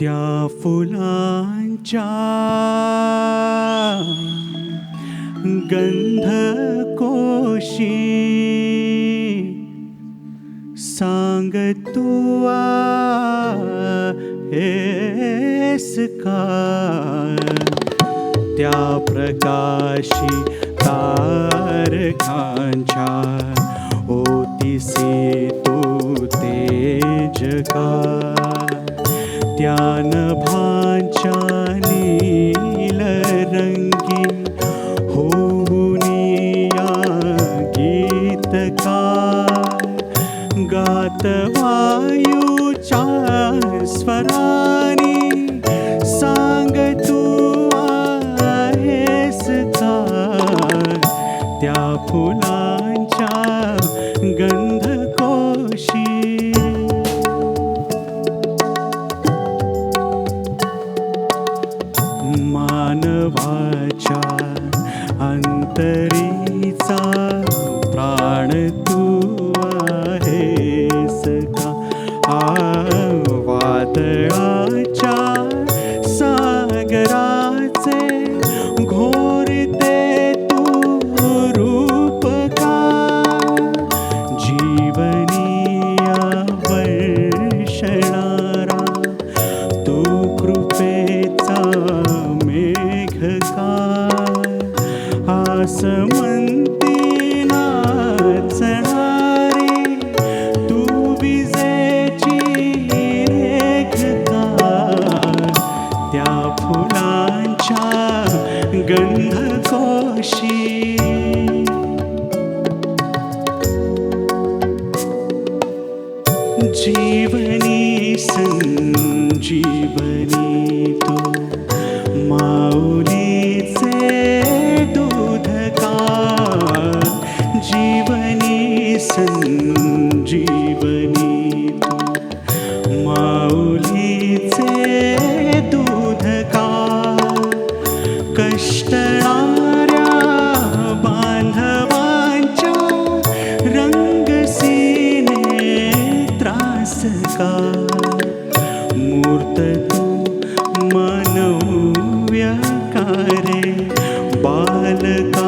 त्या फुलांच्या गंध कोशी सांग तू हेस का त्या प्रकाशी तारकांच्या ओतिसे तू तेज का त्या नभांच्या नील रंगी होऊनिया गीत गात वायूच्या स्वरानी सांग तू आहेस त्या फुलांच्या गंधकोशी मानवाच्या अंतरीचा प्राण तू आसमंती नाचणारी तू विजेची रेख त्या फुलांच्या गंधकोशी. जीवनी संजीवनी त्रास मूर्त तू मानव्यकारे बालका